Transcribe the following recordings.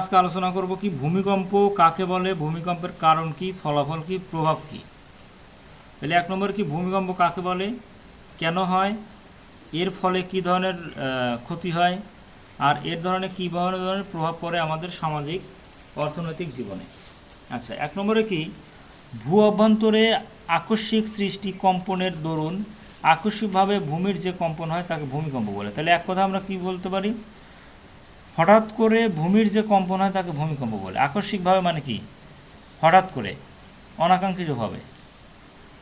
আজকে আলোচনা করব কি ভূমিকম্প, কাকে বলে, ভূমিকম্পের কারণ কি, ফলাফল কি, প্রভাব কি? তাহলে এক নম্বর কি ভূমিকম্প কাকে বলে, কেন হয়, এর ফলে কি ধরনের ক্ষতি হয়, আর এর ধরনের কী ধরনের প্রভাব পড়ে আমাদের সামাজিক, অর্থনৈতিক জীবনে? আচ্ছা এক নম্বরে কি, ভূ অভ্যন্তরে আকস্মিক সৃষ্টি কম্পনের দরুন আকস্মিকভাবে ভূমির যে কম্পন হয়, তাকে ভূমিকম্প বলে। তাহলে এক কথা আমরা কি বলতে পারি হঠাৎ করে ভূমির যে কম্পন হয় তাকে ভূমিকম্প বলে। আকস্মিকভাবে মানে কি? হঠাৎ করে, অনাকাঙ্ক্ষিতভাবে।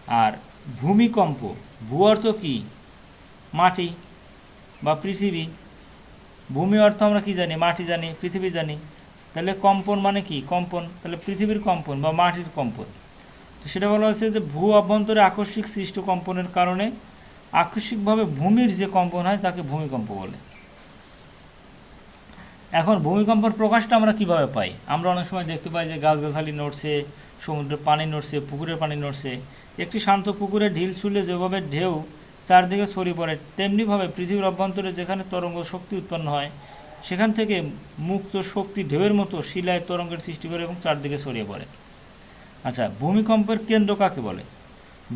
আর ভূমিকম্প, ভূ অর্থ কি? মাটি বা পৃথিবী। ভূমি অর্থ আমরা কি জানি? মাটি জানি, পৃথিবী জানি। তাহলে কম্পন মানে কি? কম্পন। তাহলে পৃথিবীর কম্পন বা মাটির কম্পন। তো সেটা বলা হচ্ছে যে ভূ অভ্যন্তরে আকস্মিক সৃষ্ট কম্পনের কারণে আকস্মিকভাবে ভূমির যে কম্পন হয় তাকে ভূমিকম্প বলে। এখন ভূমিকম্পের প্রকাশটা আমরা কীভাবে পাই? আমরা অনেক সময় দেখতে পাই যে গাছগাছালি নড়ছে, সমুদ্রের পানি নড়ছে, পুকুরের পানি নড়ছে। একটি শান্ত পুকুরে ঢিল ছুলে যেভাবে ঢেউ চারদিকে ছড়িয়ে পড়ে, তেমনিভাবে পৃথিবীর অভ্যন্তরে যেখানে তরঙ্গ শক্তি উৎপন্ন হয়, সেখান থেকে মুক্ত শক্তি ঢেউয়ের মতো শিলায় তরঙ্গের সৃষ্টি করে এবং চারদিকে ছড়িয়ে পড়ে। আচ্ছা ভূমিকম্পের কেন্দ্র কাকে বলে?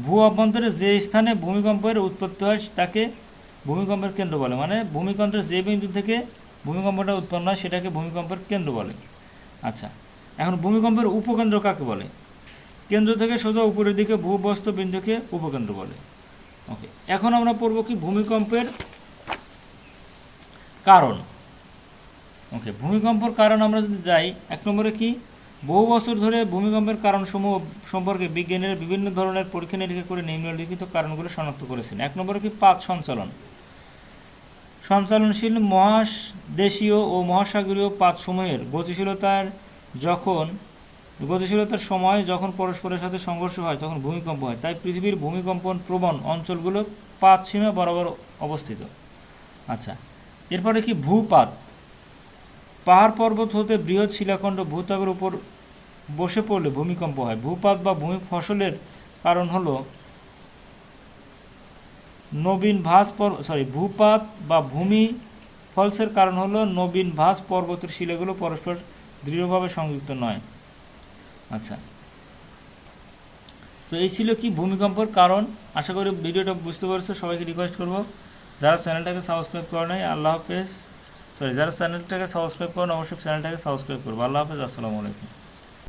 ভূ অভ্যন্তরে যে স্থানে ভূমিকম্পের উৎপত্তি হয়, তাকে ভূমিকম্পের কেন্দ্র বলে। মানে ভূমিকম্পের যে বিন্দু থেকে ভূমিকম্পটা উৎপন্ন হয়, সেটাকে ভূমিকম্পের কেন্দ্র বলে। আচ্ছা এখন ভূমিকম্পের উপকেন্দ্র কাকে বলে? কেন্দ্র থেকে সোজা উপরের দিকে ভূবস্ত বিন্দুকে উপকেন্দ্র বলে। ওকে, এখন আমরা পড়ব কি ভূমিকম্পের কারণ। ওকে, ভূমিকম্পর কারণ আমরা যদি যাই, এক নম্বরে কি? বহু বছর ধরে ভূমিকম্পের কারণসমূহ সম্পর্কে বিজ্ঞানীরা বিভিন্ন ধরনের পরীক্ষা নিরীক্ষা করে নিম্নলিখিত কারণগুলো শনাক্ত করেছেন। এক নম্বরে কি পাত সঞ্চালন? সঞ্চালনশীল মহাদেশীয় ও মহাসাগরীয় পাতসমূহের গতিশীলতার যখন গতিশীলতার সময় যখন পরস্পরের সাথে সংঘর্ষ হয়, তখন ভূমিকম্প হয়। তাই পৃথিবীর ভূমিকম্পন প্রবণ অঞ্চলগুলো পাত সীমা বরাবর অবস্থিত। আচ্ছা এরপরে কি ভূপাত? পাহাড় পর্বত হতে বৃহৎ শিলাখণ্ড ভূত্বকের উপর বসে পড়লে ভূমিকম্প হয়। ভূপাত বা ভূমি ফসলের কারণ হলো নবীন ভাস পর সরি ভূপাত বা ভূমি, ফলসের কারণ হলো নবীন ভাস পর্বতের শিলাগুলো পরস্পর দৃঢ়ভাবে সংযুক্ত নয়। আচ্ছা। তো এই ছিল কি ভূমিকম্পর কারণ? আশা করি ভিডিওটা বুঝতে পারছ, সবাইকে রিকোয়েস্ট করব। যারা চ্যানেলটাকে সাবস্ক্রাইব করে নাই, আল্লাহ হাফেজ। সরি যারা চ্যানেলটাকে সাবস্ক্রাইব করেন অবশ্যই চ্যানেলটাকে সাবস্ক্রাইব করব আল্লাহ হাফেজ, আসসালামু আলাইকুম।